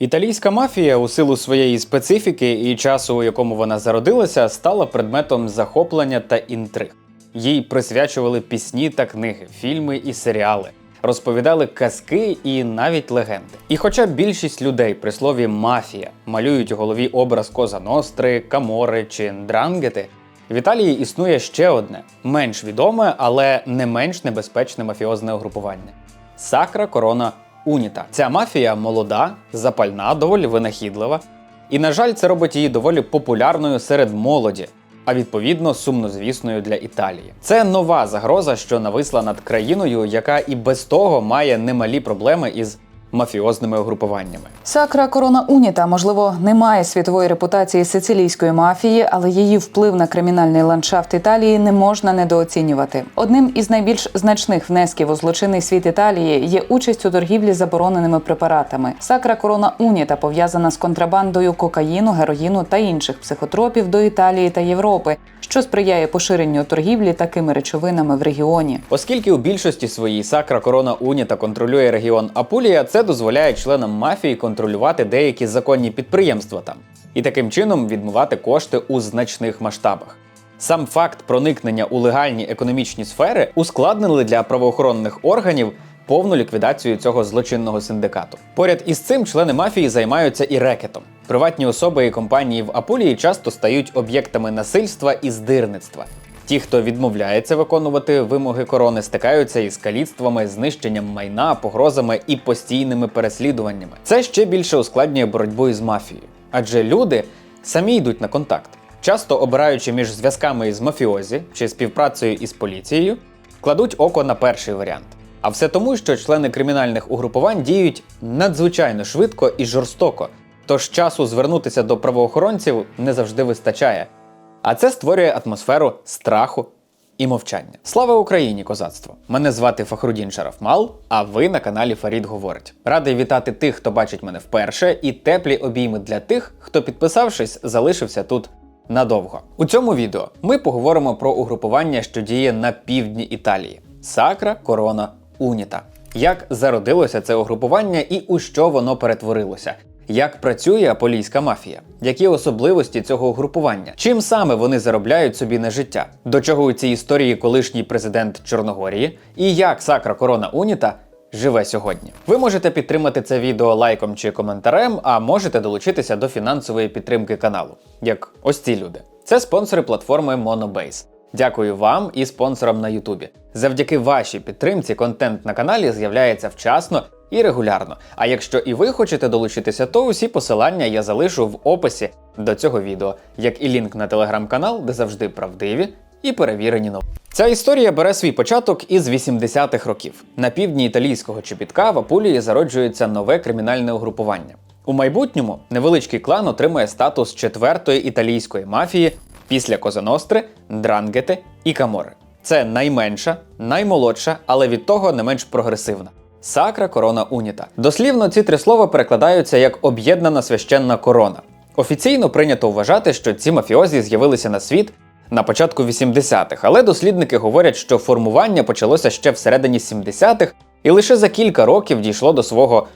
Італійська мафія у силу своєї специфіки і часу, у якому вона зародилася, стала предметом захоплення та інтриг. Їй присвячували пісні та книги, фільми і серіали, розповідали казки і навіть легенди. І хоча більшість людей при слові мафія малюють у голові образ Коза Ностри, Камори чи Ндрангети, в Італії існує ще одне менш відоме, але не менш небезпечне мафіозне угрупування Сакра Корона Уніта. Ця мафія молода, запальна, доволі винахідлива. І, на жаль, це робить її доволі популярною серед молоді, а відповідно сумнозвісною для Італії. Це нова загроза, що нависла над країною, яка і без того має немалі проблеми із мафіозними угрупуваннями. Сакра Корона Уніта, можливо, не має світової репутації сицилійської мафії, але її вплив на кримінальний ландшафт Італії не можна недооцінювати. Одним із найбільш значних внесків у злочинний світ Італії є участь у торгівлі забороненими препаратами. Сакра Корона Уніта пов'язана з контрабандою кокаїну, героїну та інших психотропів до Італії та Європи, що сприяє поширенню торгівлі такими речовинами в регіоні. Оскільки у більшості своїй Сакра Корона Уніта контролює регіон Апулія, це дозволяє членам мафії контролювати деякі законні підприємства там і таким чином відмивати кошти у значних масштабах. Сам факт проникнення у легальні економічні сфери ускладнили для правоохоронних органів повну ліквідацію цього злочинного синдикату. Поряд із цим члени мафії займаються і рекетом. Приватні особи і компанії в Апулії часто стають об'єктами насильства і здирництва. Ті, хто відмовляється виконувати вимоги корони, стикаються із каліцтвами, знищенням майна, погрозами і постійними переслідуваннями. Це ще більше ускладнює боротьбу із мафією, адже люди самі йдуть на контакт, часто обираючи між зв'язками із мафіозі чи співпрацею із поліцією, кладуть око на перший варіант. А все тому, що члени кримінальних угрупувань діють надзвичайно швидко і жорстоко, тож часу звернутися до правоохоронців не завжди вистачає. А це створює атмосферу страху і мовчання. Слава Україні, козацтво! Мене звати Фахрудін Шарафмал, а ви на каналі Фарід Говорить. Радий вітати тих, хто бачить мене вперше, і теплі обійми для тих, хто, підписавшись, залишився тут надовго. У цьому відео ми поговоримо про угрупування, що діє на півдні Італії Сакра Корона Уніта. Як зародилося це угрупування і у що воно перетворилося? Як працює аполійська мафія? Які особливості цього угрупування? Чим саме вони заробляють собі на життя? До чого у цій історії колишній президент Чорногорії? І як Сакра Корона Уніта живе сьогодні? Ви можете підтримати це відео лайком чи коментарем, а можете долучитися до фінансової підтримки каналу, як ось ці люди. Це спонсори платформи Monobase. Дякую вам і спонсорам на Ютубі. Завдяки вашій підтримці контент на каналі з'являється вчасно і регулярно. А якщо і ви хочете долучитися, то усі посилання я залишу в описі до цього відео, як і лінк на телеграм-канал, де завжди правдиві і перевірені новини. Ця історія бере свій початок із 80-х років. На півдні італійського Чепітка в Апулії зароджується нове кримінальне угрупування. У майбутньому невеличкий клан отримує статус четвертої італійської мафії після Козаностри, Дрангети і Камори. Це найменша, наймолодша, але від того не менш прогресивна. Сакра корона уніта. Дослівно ці три слова перекладаються як об'єднана священна корона. Офіційно прийнято вважати, що ці мафіозі з'явилися на світ на початку 80-х, але дослідники говорять, що формування почалося ще всередині 70-х і лише за кілька років дійшло до свого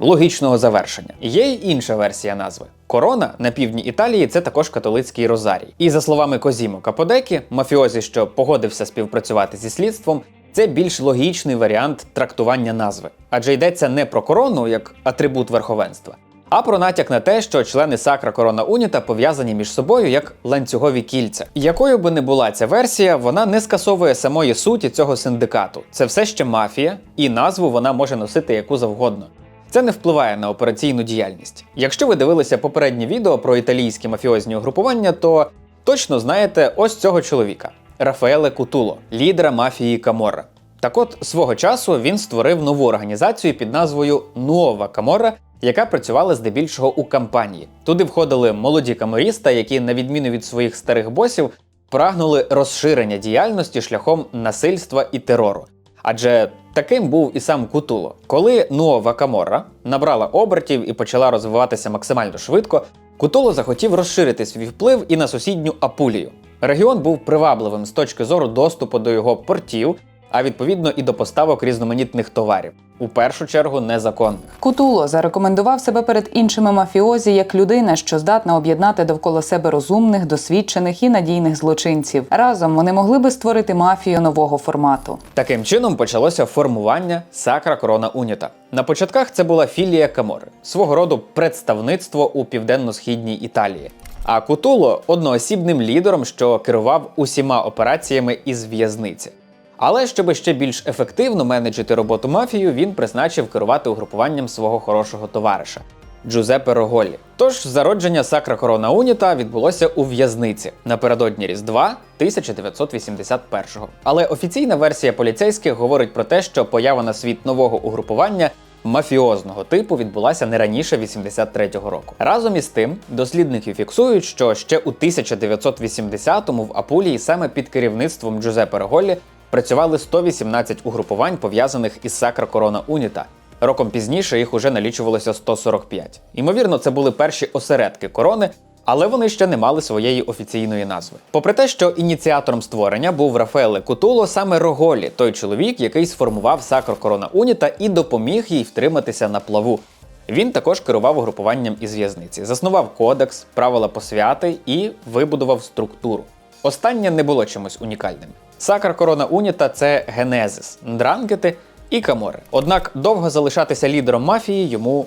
логічного завершення. Є й інша версія назви. Корона на півдні Італії це також католицький розарій. І за словами Козімо Каподекі, мафіозі, що погодився співпрацювати зі слідством, це більш логічний варіант трактування назви, адже йдеться не про корону як атрибут верховенства, а про натяк на те, що члени Сакра Корона Уніта пов'язані між собою як ланцюгові кільця. Якою би не була ця версія, вона не скасовує самої суті цього синдикату. Це все ще мафія, і назву вона може носити яку завгодно. Це не впливає на операційну діяльність. Якщо ви дивилися попереднє відео про італійські мафіозні угрупування, то точно знаєте ось цього чоловіка Рафаеле Кутуло, лідера мафії Каморра. Так от свого часу він створив нову організацію під назвою Нуова Каморра, яка працювала здебільшого у кампанії. Туди входили молоді каморіста, які, на відміну від своїх старих босів, прагнули розширення діяльності шляхом насильства і терору. Адже таким був і сам Кутуло. Коли Нуова Каморра набрала обертів і почала розвиватися максимально швидко, Кутуло захотів розширити свій вплив і на сусідню Апулію. Регіон був привабливим з точки зору доступу до його портів, а відповідно і до поставок різноманітних товарів, у першу чергу незаконних. Кутуло зарекомендував себе перед іншими мафіозі як людина, що здатна об'єднати довкола себе розумних, досвідчених і надійних злочинців. Разом вони могли би створити мафію нового формату. Таким чином почалося формування Сакра Корона Уніта. На початках це була філія Камори, свого роду представництво у південно-східній Італії. А Кутуло одноосібним лідером, що керував усіма операціями із в'язниці. Але щоб ще більш ефективно менеджити роботу мафію, він призначив керувати угрупуванням свого хорошого товариша Джузеппе Роголі. Тож зародження Сакра Корона Уніта відбулося у в'язниці напередодні Різдва 1981-го. Але офіційна версія поліцейських говорить про те, що поява на світ нового угрупування мафіозного типу відбулася не раніше 83-го року. Разом із тим, дослідники фіксують, що ще у 1980-му в Апулії саме під керівництвом Джузепе Роголі працювали 118 угрупувань, пов'язаних із Сакра Корона Уніта. Роком пізніше їх уже налічувалося 145. Ймовірно, це були перші осередки корони, але вони ще не мали своєї офіційної назви. Попри те, що ініціатором створення був Рафаеле Кутуло, саме Роголі, той чоловік, який сформував Сакро Корона Уніта і допоміг їй втриматися на плаву. Він також керував угрупуванням із в'язниці, заснував кодекс, правила посвяти і вибудував структуру. Останнє не було чимось унікальним. Сакра Корона Уніта це генезис, ндрангети і камори. Однак довго залишатися лідером мафії йому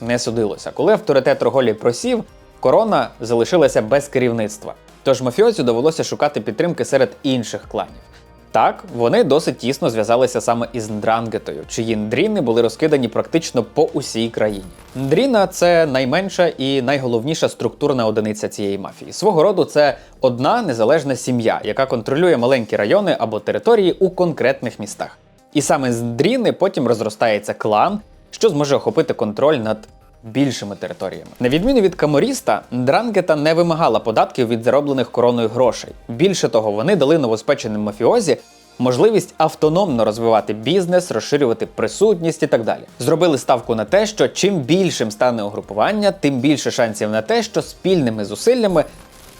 не судилося. Коли авторитет Роголі просів, корона залишилася без керівництва. Тож мафіозі довелося шукати підтримки серед інших кланів. Так, вони досить тісно зв'язалися саме із Ндрангетою, чиї ндріни були розкидані практично по усій країні. Ндріна це найменша і найголовніша структурна одиниця цієї мафії. Свого роду це одна незалежна сім'я, яка контролює маленькі райони або території у конкретних містах. І саме з Ндріни потім розростається клан, що зможе охопити контроль над більшими територіями. На відміну від Каморіста, Дрангета не вимагала податків від зароблених короною грошей. Більше того, вони дали новоспеченим мафіозі можливість автономно розвивати бізнес, розширювати присутність і так далі. Зробили ставку на те, що чим більшим стане угрупування, тим більше шансів на те, що спільними зусиллями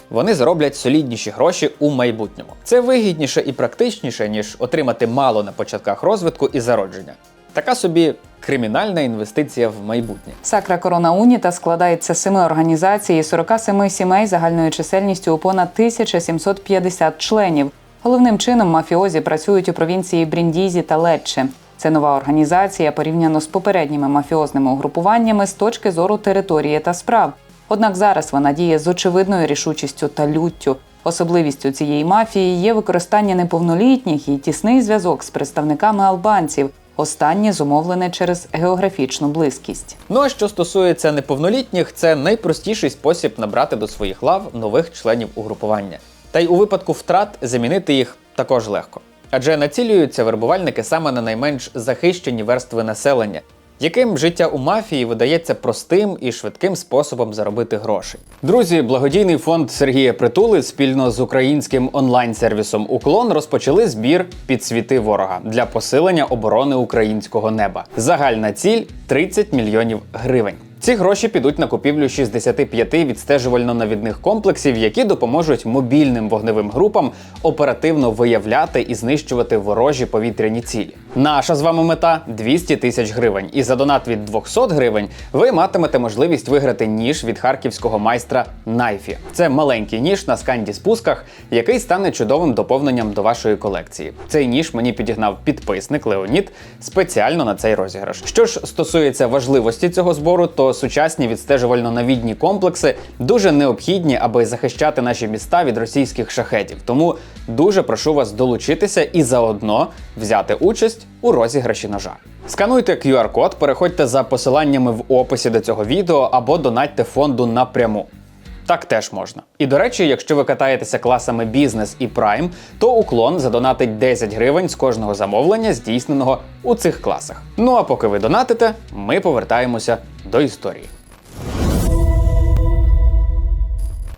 вони зароблять солідніші гроші у майбутньому. Це вигідніше і практичніше, ніж отримати мало на початках розвитку і зародження. Така собі кримінальна інвестиція в майбутнє. Сакра Корона Уніта складається з семи організацій і 47 сімей загальною чисельністю у понад 1750 членів. Головним чином мафіозі працюють у провінції Бріндізі та Лечче. Це нова організація порівняно з попередніми мафіозними угрупуваннями з точки зору території та справ. Однак зараз вона діє з очевидною рішучістю та люттю. Особливістю цієї мафії є використання неповнолітніх і тісний зв'язок з представниками албанців. Останнє зумовлене через географічну близькість. Ну а що стосується неповнолітніх, це найпростіший спосіб набрати до своїх лав нових членів угрупування. Та й у випадку втрат замінити їх також легко. Адже націлюються вербувальники саме на найменш захищені верстви населення, яким життя у мафії видається простим і швидким способом заробити гроші. Друзі, благодійний фонд Сергія Притули спільно з українським онлайн-сервісом Уклон розпочали збір під світи ворога для посилення оборони українського неба. Загальна ціль 30 мільйонів гривень. Ці гроші підуть на купівлю 65 відстежувально-навідних комплексів, які допоможуть мобільним вогневим групам оперативно виявляти і знищувати ворожі повітряні цілі. Наша з вами мета 200 тисяч гривень. І за донат від 200 гривень ви матимете можливість виграти ніж від харківського майстра Найфі. Це маленький ніж на сканді спусках, який стане чудовим доповненням до вашої колекції. Цей ніж мені підігнав підписник Леонід спеціально на цей розіграш. Що ж стосується важливості цього збору, то сучасні відстежувально-навідні комплекси дуже необхідні, аби захищати наші міста від російських шахетів. Тому дуже прошу вас долучитися і заодно взяти участь у розіграші ножа. Скануйте QR-код, переходьте за посиланнями в описі до цього відео або донатьте фонду напряму. Так теж можна. І до речі, якщо ви катаєтеся класами бізнес і прайм, то уклон задонатить 10 гривень з кожного замовлення, здійсненого у цих класах. Ну а поки ви донатите, ми повертаємося до історії.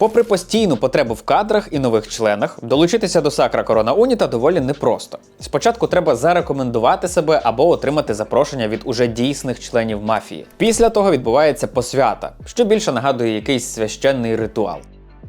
Попри постійну потребу в кадрах і нових членах, долучитися до Сакра Корона Уніта доволі непросто. Спочатку треба зарекомендувати себе або отримати запрошення від уже дійсних членів мафії. Після того відбувається посвята, що більше нагадує якийсь священний ритуал.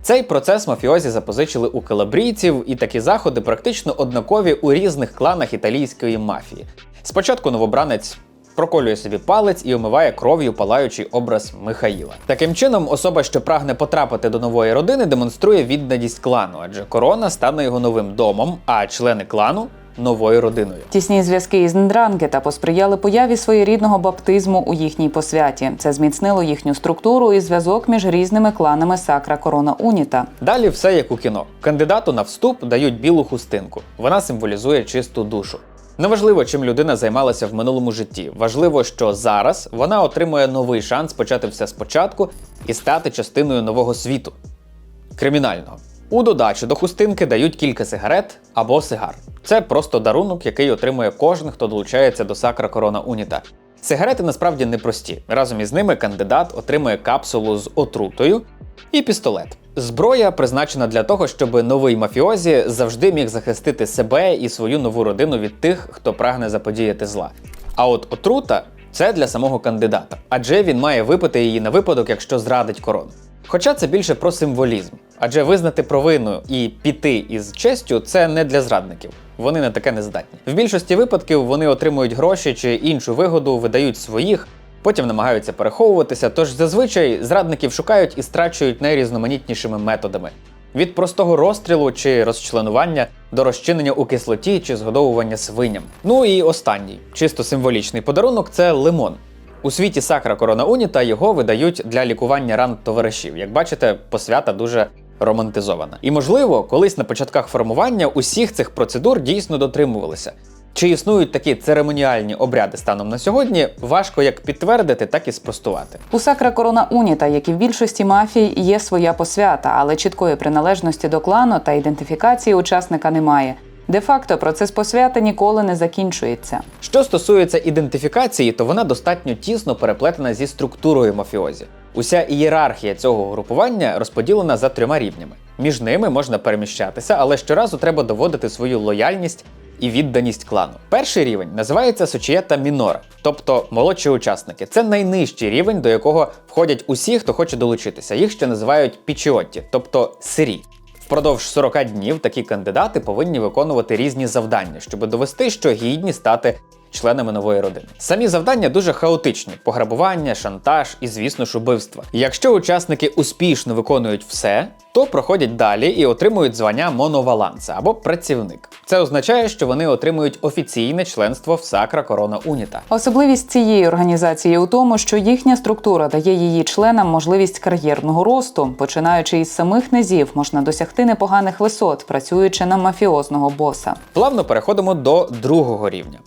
Цей процес мафіозі запозичили у калабрійців, і такі заходи практично однакові у різних кланах італійської мафії. Спочатку новобранець проколює собі палець і омиває кров'ю палаючий образ Михаїла. Таким чином, особа, що прагне потрапити до нової родини, демонструє відданість клану, адже корона стане його новим домом, а члени клану новою родиною. Тісні зв'язки із Ндрангета посприяли появі своєрідного баптизму у їхній посвяті. Це зміцнило їхню структуру і зв'язок між різними кланами Сакра Корона Уніта. Далі все як у кіно. Кандидату на вступ дають білу хустинку. Вона символізує чисту душу. Неважливо, чим людина займалася в минулому житті. Важливо, що зараз вона отримує новий шанс почати все спочатку і стати частиною нового світу кримінального. У додачу до хустинки дають кілька сигарет або сигар. Це просто дарунок, який отримує кожен, хто долучається до Сакра Корона Уніта. Сигарети насправді непрості. Разом із ними кандидат отримує капсулу з отрутою і пістолет. Зброя призначена для того, щоб новий мафіозі завжди міг захистити себе і свою нову родину від тих, хто прагне заподіяти зла. А от отрута це для самого кандидата, адже він має випити її на випадок, якщо зрадить корону. Хоча це більше про символізм, адже визнати провину і піти із честю це не для зрадників. Вони на таке не здатні. В більшості випадків вони отримують гроші чи іншу вигоду, видають своїх, потім намагаються переховуватися. Тож зазвичай зрадників шукають і страчують найрізноманітнішими методами: від простого розстрілу чи розчленування до розчинення у кислоті чи згодовування свиням. Ну і останній, чисто символічний подарунок це лимон. У світі сакра корона уніта його видають для лікування ран товаришів. Як бачите, посвята дуже романтизована. І можливо, колись на початках формування усіх цих процедур дійсно дотримувалися. Чи існують такі церемоніальні обряди станом на сьогодні, важко як підтвердити, так і спростувати. У Сакра Корона Уніта, як і в більшості мафій, є своя посвята, але чіткої приналежності до клану та ідентифікації учасника немає. Де-факто процес посвяти ніколи не закінчується. Що стосується ідентифікації, то вона достатньо тісно переплетена зі структурою мафіозі. Уся ієрархія цього групування розподілена за трьома рівнями. Між ними можна переміщатися, але щоразу треба доводити свою лояльність і відданість клану. Перший рівень називається Сочієта Мінора, тобто молодші учасники. Це найнижчий рівень, до якого входять усі, хто хоче долучитися. Їх ще називають пічіотті, тобто сирі. Впродовж 40 днів такі кандидати повинні виконувати різні завдання, щоб довести, що гідні стати членами нової родини. Самі завдання дуже хаотичні: пограбування, шантаж і, звісно ж, убивства. Якщо учасники успішно виконують все, то проходять далі і отримують звання моноваланса або працівник. Це означає, що вони отримують офіційне членство в Сакра Корона Уніта. Особливість цієї організації у тому, що їхня структура дає її членам можливість кар'єрного росту. Починаючи із самих низів, можна досягти непоганих висот, працюючи на мафіозного боса. Плавно переходимо до другого рівня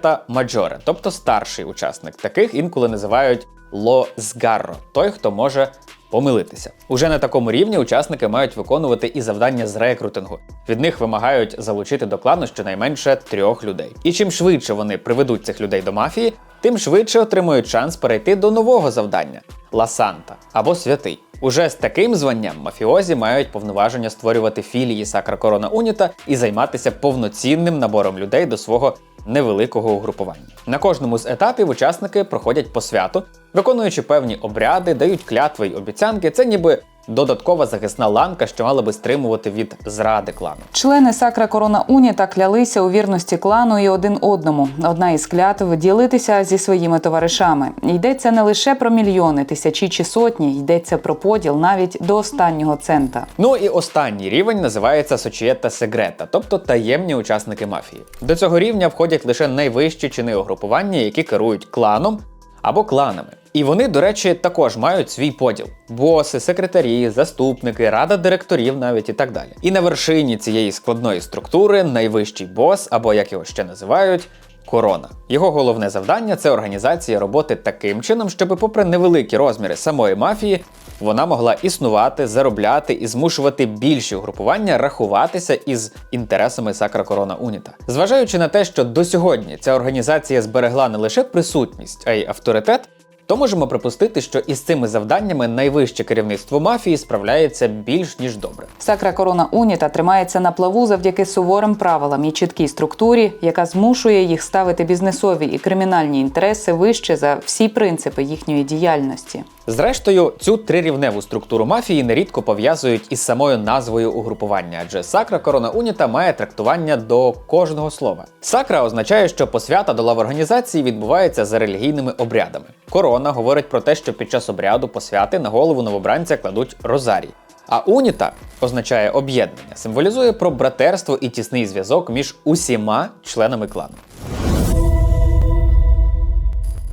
Сочієта Маджоре, тобто старший учасник. Таких інколи називають Ло Згарро, той, хто може помилитися. Уже на такому рівні учасники мають виконувати і завдання з рекрутингу. Від них вимагають залучити до клану щонайменше трьох людей. І чим швидше вони приведуть цих людей до мафії, тим швидше отримують шанс перейти до нового завдання Ла Санта або святий. Уже з таким званням мафіозі мають повноваження створювати філії Сакра Корона Уніта і займатися повноцінним набором людей до свого невеликого угрупування. На кожному з етапів учасники проходять по святу, виконуючи певні обряди, дають клятви й обіцянки. Це ніби додаткова захисна ланка, що мала би стримувати від зради клану. Члени Сакра Корона Уніта клялися у вірності клану і один одному. Одна із клятв ділитися зі своїми товаришами. Йдеться не лише про мільйони, тисячі чи сотні, йдеться про поділ навіть до останнього цента. Ну і останній рівень називається Сочієта Сегрета, тобто таємні учасники мафії. До цього рівня входять лише найвищі чини угрупування, які керують кланом або кланами. І вони, до речі, також мають свій поділ: боси, секретарі, заступники, рада директорів, навіть і так далі. І на вершині цієї складної структури найвищий бос, або як його ще називають. Корона. Його головне завдання це організація роботи таким чином, щоб, попри невеликі розміри самої мафії, вона могла існувати, заробляти і змушувати більші угрупування рахуватися із інтересами Сакра Корона Уніта. Зважаючи на те, що до сьогодні ця організація зберегла не лише присутність, а й авторитет, то можемо припустити, що із цими завданнями найвище керівництво мафії справляється більш ніж добре. Сакра Корона Уніта тримається на плаву завдяки суворим правилам і чіткій структурі, яка змушує їх ставити бізнесові і кримінальні інтереси вище за всі принципи їхньої діяльності. Зрештою, цю трирівневу структуру мафії нерідко пов'язують із самою назвою угрупування, адже сакра корона уніта має трактування до кожного слова. Сакра означає, що посвята до лав організації відбувається за релігійними обрядами. Корона говорить про те, що під час обряду посвяти на голову новобранця кладуть розарій. А уніта означає об'єднання, символізує про братерство і тісний зв'язок між усіма членами клану.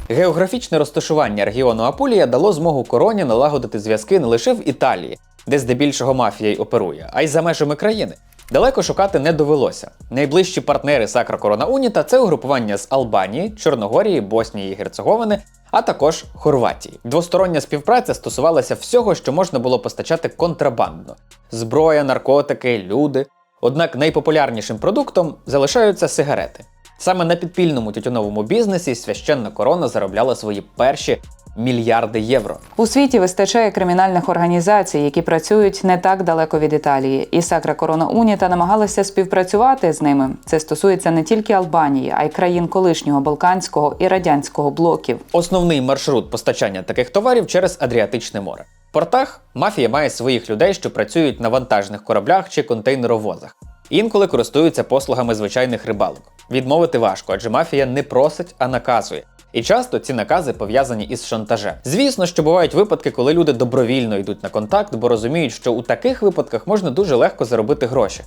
Географічне розташування регіону Апулія дало змогу короні налагодити зв'язки не лише в Італії, де здебільшого мафія й оперує, а й за межами країни. Далеко шукати не довелося. Найближчі партнери Сакра Корона Уніта це угрупування з Албанії, Чорногорії, Боснії і Герцеговини, а також Хорватії. Двостороння співпраця стосувалася всього, що можна було постачати контрабандно: зброя, наркотики, люди. Однак найпопулярнішим продуктом залишаються сигарети. Саме на підпільному тютюновому бізнесі священна корона заробляла свої перші мільярди євро. У світі вистачає кримінальних організацій, які працюють не так далеко від Італії, і Сакра Корона Уніта намагалася співпрацювати з ними. Це стосується не тільки Албанії, а й країн колишнього Балканського і радянського блоків. Основний маршрут постачання таких товарів через Адріатичне море. В портах мафія має своїх людей, що працюють на вантажних кораблях чи контейнеровозах. Інколи користуються послугами звичайних рибалок. Відмовити важко, адже мафія не просить, а наказує. І часто ці накази пов'язані із шантажем. Звісно, що бувають випадки, коли люди добровільно йдуть на контакт, бо розуміють, що у таких випадках можна дуже легко заробити гроші.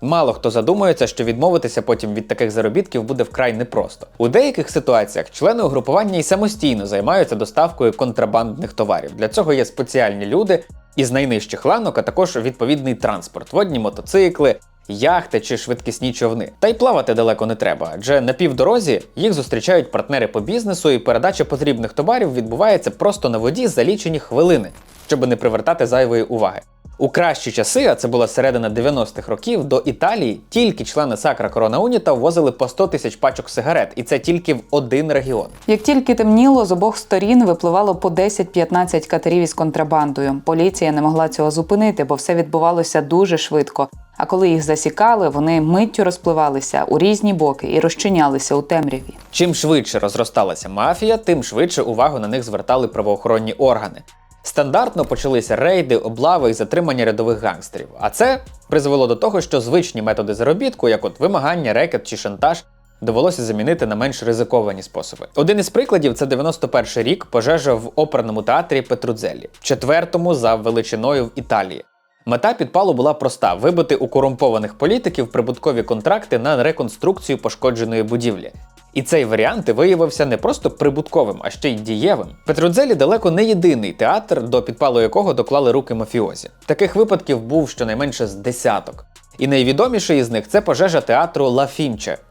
Мало хто задумується, що відмовитися потім від таких заробітків буде вкрай непросто. У деяких ситуаціях члени угрупування і самостійно займаються доставкою контрабандних товарів. Для цього є спеціальні люди із найнижчих ланок, а також відповідний транспорт, водні мотоцикли. Яхти чи швидкісні човни. Та й плавати далеко не треба, адже на півдорозі їх зустрічають партнери по бізнесу, і передача потрібних товарів відбувається просто на воді за лічені хвилини, щоб не привертати зайвої уваги. У кращі часи, а це була середина 90-х років, до Італії тільки члени Сакра Корона Уніта ввозили по 100 тисяч пачок сигарет, і це тільки в один регіон. Як тільки темніло, з обох сторін випливало по 10-15 катерів із контрабандою. Поліція не могла цього зупинити, бо все відбувалося дуже швидко. А коли їх засікали, вони миттю розпливалися у різні боки і розчинялися у темряві. Чим швидше розросталася мафія, тим швидше увагу на них звертали правоохоронні органи. Стандартно почалися рейди, облави і затримання рядових гангстерів. А це призвело до того, що звичні методи заробітку, як от вимагання, рекет чи шантаж, довелося замінити на менш ризиковані способи. Один із прикладів це 91 рік пожежа в оперному театрі Петрудзелі, четвертому за величиною в Італії. Мета підпалу була проста: вибити у корумпованих політиків прибуткові контракти на реконструкцію пошкодженої будівлі. І цей варіант виявився не просто прибутковим, а ще й дієвим. Петрудзелі далеко не єдиний театр, до підпалу якого доклали руки мафіозі. Таких випадків був щонайменше з десяток. І найвідоміший із них це пожежа театру Ла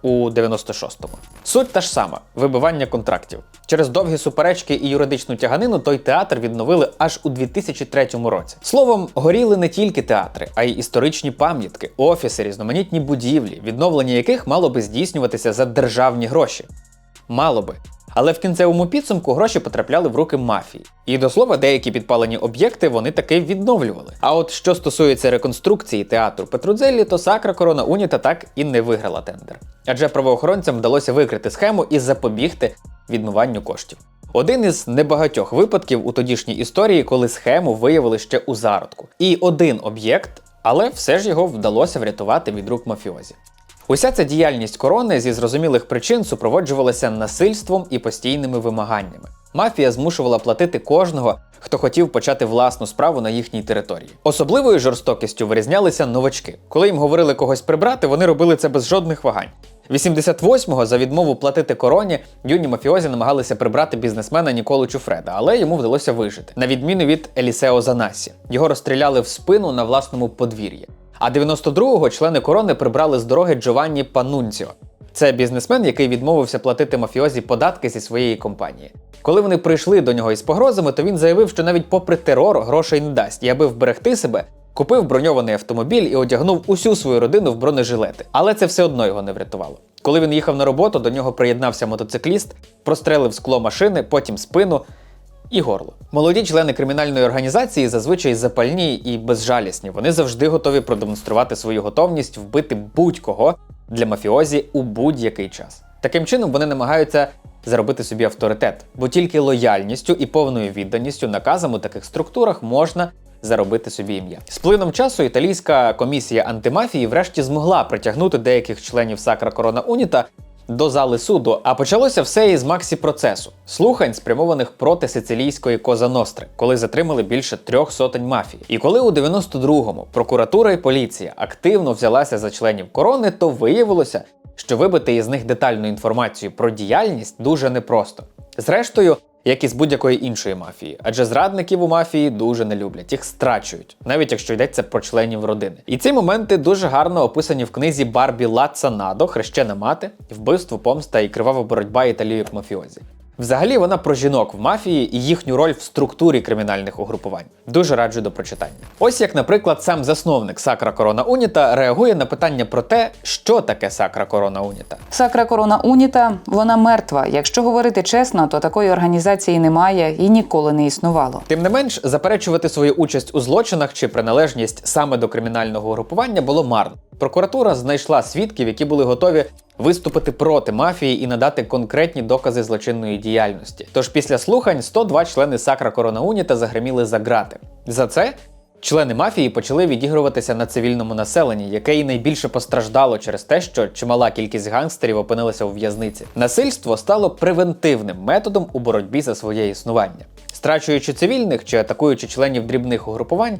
у 96-му. Суть та ж сама вибивання контрактів. Через довгі суперечки і юридичну тяганину той театр відновили аж у 2003 році. Словом, горіли не тільки театри, а й історичні пам'ятки, офіси, різноманітні будівлі, відновлення яких мало би здійснюватися за державні гроші. Мало би. Але в кінцевому підсумку гроші потрапляли в руки мафії. І до слова, деякі підпалені об'єкти вони таки відновлювали. А от що стосується реконструкції театру Петрудзеллі, то Сакра Корона Уніта так і не виграла тендер. Адже правоохоронцям вдалося викрити схему і запобігти відмиванню коштів. Один із небагатьох випадків у тодішній історії, коли схему виявили ще у зародку. І один об'єкт, але все ж його вдалося врятувати від рук мафіозі. Уся ця діяльність корони зі зрозумілих причин супроводжувалася насильством і постійними вимаганнями. Мафія змушувала платити кожного, хто хотів почати власну справу на їхній території. Особливою жорстокістю вирізнялися новачки. Коли їм говорили когось прибрати, вони робили це без жодних вагань. 88-го за відмову платити короні юні мафіозі намагалися прибрати бізнесмена Ніколу Чуфреда, але йому вдалося вижити, на відміну від Елісео Занасі. Його розстріляли в спину на власному подвір'ї. А 92-го члени корони прибрали з дороги Джованні Панунціо. Це бізнесмен, який відмовився платити мафіозі податки зі своєї компанії. Коли вони прийшли до нього із погрозами, то він заявив, що навіть попри терор грошей не дасть, і аби вберегти себе, купив броньований автомобіль і одягнув усю свою родину в бронежилети. Але це все одно його не врятувало. Коли він їхав на роботу, до нього приєднався мотоцикліст, прострелив скло машини, потім спину і горло. Молоді члени кримінальної організації зазвичай запальні і безжалісні. Вони завжди готові продемонструвати свою готовність вбити будь-кого для мафіозі у будь-який час. Таким чином вони намагаються заробити собі авторитет, бо тільки лояльністю і повною відданістю наказам у таких структурах можна заробити собі ім'я. З плином часу італійська комісія антимафії врешті змогла притягнути деяких членів Сакра Корона Уніта до зали суду, а почалося все із Максі процесу слухань, спрямованих проти сицилійської Козаностри, коли затримали більше трьох сотень мафії. І коли у 92-му прокуратура і поліція активно взялася за членів корони, то виявилося, що вибити із них детальну інформацію про діяльність дуже непросто. Зрештою, як і з будь-якої іншої мафії, адже зрадників у мафії дуже не люблять, їх страчують, навіть якщо йдеться про членів родини. І ці моменти дуже гарно описані в книзі Барбі Лацанадо Хрещена мати, вбивство, помста і кривава боротьба італійок мафіозі. Взагалі вона про жінок в мафії і їхню роль в структурі кримінальних угрупувань. Дуже раджу до прочитання. Ось як, наприклад, сам засновник Сакра Корона Уніта реагує на питання про те, що таке Сакра Корона Уніта. Сакра Корона Уніта вона мертва. Якщо говорити чесно, то такої організації немає і ніколи не існувало. Тим не менш, заперечувати свою участь у злочинах чи приналежність саме до кримінального угрупування було марно. Прокуратура знайшла свідків, які були готові виступити проти мафії і надати конкретні докази злочинної діяльності. Тож після слухань 102 члени Сакра Корона Уніта загриміли за грати. За це члени мафії почали відігруватися на цивільному населенні, яке і найбільше постраждало через те, що чимала кількість гангстерів опинилася у в'язниці. Насильство стало превентивним методом у боротьбі за своє існування. Страчуючи цивільних чи атакуючи членів дрібних угрупувань,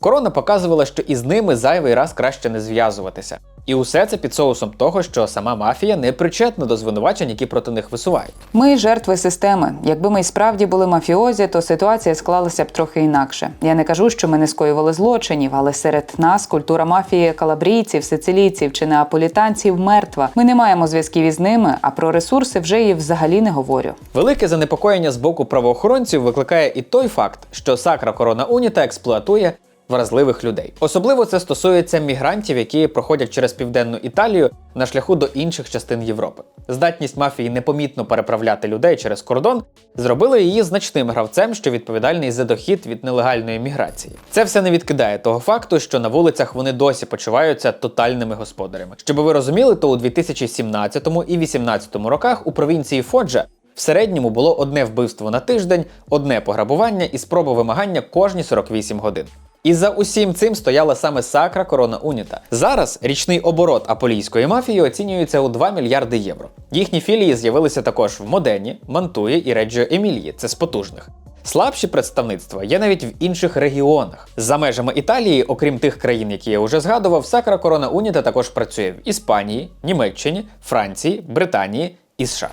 Корона показувала, що із ними зайвий раз краще не зв'язуватися. І усе це під соусом того, що сама мафія не причетна до звинувачень, які проти них висувають. Ми жертви системи. Якби ми й справді були мафіозі, то ситуація склалася б трохи інакше. Я не кажу, що ми не скоювали злочинів, але серед нас культура мафії калабрійців, сицилійців чи неаполітанців мертва. Ми не маємо зв'язків із ними, а про ресурси вже і взагалі не говорю. Велике занепокоєння з боку правоохоронців викликає і той факт, що Сакра Корона Уніта експлуатує вразливих людей. Особливо це стосується мігрантів, які проходять через південну Італію на шляху до інших частин Європи. Здатність мафії непомітно переправляти людей через кордон зробила її значним гравцем, що відповідальний за дохід від нелегальної міграції. Це все не відкидає того факту, що на вулицях вони досі почуваються тотальними господарями. Щоб ви розуміли, то у 2017 і 2018 роках у провінції Фоджа в середньому було одне вбивство на тиждень, одне пограбування і спроба вимагання кожні 48 годин. І за усім цим стояла саме Сакра Корона Уніта. Зараз річний оборот аполійської мафії оцінюється у 2 мільярди євро. Їхні філії з'явилися також в Модені, Мантуї і Реджіо Емілії. Це з потужних. Слабші представництва є навіть в інших регіонах. За межами Італії, окрім тих країн, які я вже згадував, Сакра Корона Уніта також працює в Іспанії, Німеччині, Франції, Британії і США.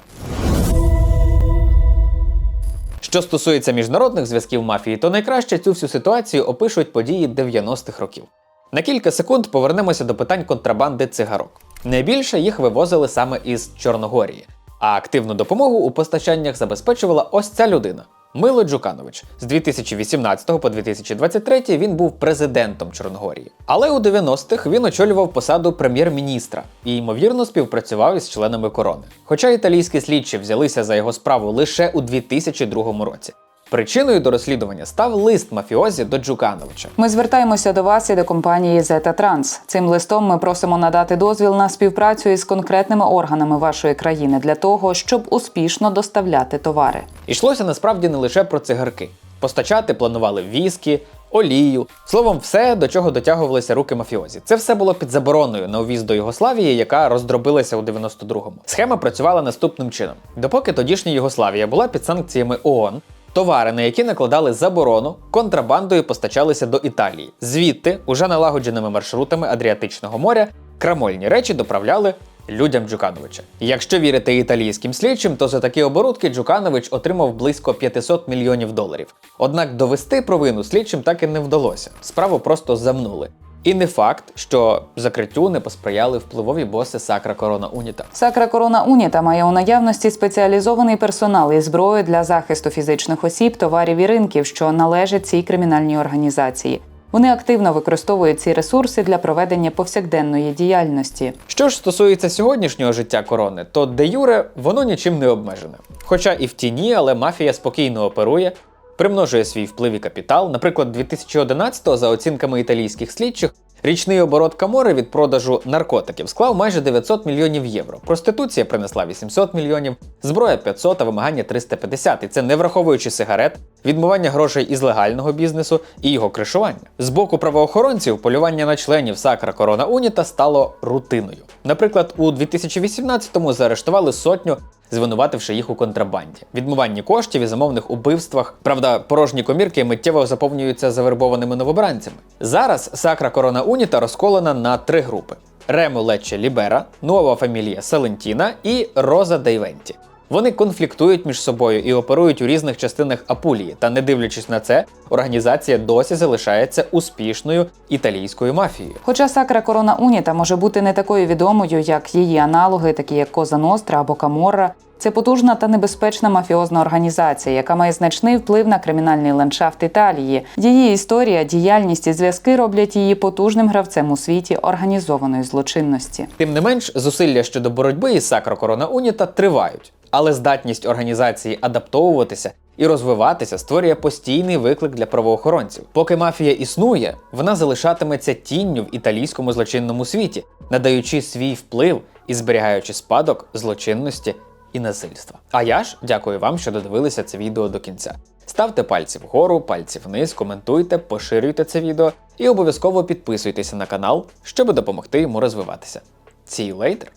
Що стосується міжнародних зв'язків мафії, то найкраще цю всю ситуацію опишуть події 90-х років. На кілька секунд повернемося до питань контрабанди цигарок. Найбільше їх вивозили саме із Чорногорії, а активну допомогу у постачаннях забезпечувала ось ця людина. Мило Джуканович з 2018 по 2023 він був президентом Чорногорії. Але у 90-х він очолював посаду прем'єр-міністра і ймовірно співпрацював із членами корони. Хоча італійські слідчі взялися за його справу лише у 2002 році. Причиною до розслідування став лист мафіозі до Джукановича. Ми звертаємося до вас і до компанії Zeta Trans. Цим листом ми просимо надати дозвіл на співпрацю із конкретними органами вашої країни для того, щоб успішно доставляти товари. Ішлося насправді не лише про цигарки. Постачати планували віскі, олію, словом, все, до чого дотягувалися руки мафіозі. Це все було під забороною на увіз до Югославії, яка роздробилася у 92-му. Схема працювала наступним чином: допоки тодішня Югославія була під санкціями ООН. Товари, на які накладали заборону, контрабандою постачалися до Італії. Звідти, уже налагодженими маршрутами Адріатичного моря, крамольні речі доправляли людям Джукановича. Якщо вірити італійським слідчим, то за такі оборудки Джуканович отримав близько 500 мільйонів доларів. Однак довести провину слідчим так і не вдалося. Справу просто замнули. І не факт, що закриттю не посприяли впливові боси Сакра Корона Уніта. Сакра Корона Уніта має у наявності спеціалізований персонал і зброю для захисту фізичних осіб, товарів і ринків, що належать цій кримінальній організації. Вони активно використовують ці ресурси для проведення повсякденної діяльності. Що ж стосується сьогоднішнього життя корони, то де Юре воно нічим не обмежене. Хоча і в тіні, але мафія спокійно оперує, примножує свій вплив і капітал. Наприклад, 2011-го, за оцінками італійських слідчих, річний оборот Камори від продажу наркотиків склав майже 900 мільйонів євро. Проституція принесла 800 мільйонів, зброя 500, а вимагання 350. І це не враховуючи сигарет, відмивання грошей із легального бізнесу і його кришування. З боку правоохоронців полювання на членів Сакра Корона Уніта стало рутиною. Наприклад, у 2018-му заарештували сотню звинувативши їх у контрабанді, відмиванні коштів і замовних убивствах. Правда, порожні комірки миттєво заповнюються завербованими новобранцями. Зараз Сакра Корона Уніта розколена на три групи: Ремо Лече Лібера, Нова Фамілія Салентіна і Роза Дейвенті. Вони конфліктують між собою і оперують у різних частинах Апулії, та не дивлячись на це, організація досі залишається успішною італійською мафією. Хоча Сакра Корона Уніта може бути не такою відомою, як її аналоги, такі як Коза Ностра або Каморра. Це потужна та небезпечна мафіозна організація, яка має значний вплив на кримінальний ландшафт Італії. Її історія, діяльність і зв'язки роблять її потужним гравцем у світі організованої злочинності. Тим не менш, зусилля щодо боротьби із Сакро Корона Уніта тривають, але здатність організації адаптовуватися і розвиватися створює постійний виклик для правоохоронців. Поки мафія існує, вона залишатиметься тінню в італійському злочинному світі, надаючи свій вплив і зберігаючи спадок злочинності і насильства. А я ж дякую вам, що додивилися це відео до кінця. Ставте пальці вгору, пальці вниз, коментуйте, поширюйте це відео і обов'язково підписуйтеся на канал, щоб допомогти йому розвиватися. See you later,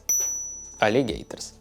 alligators.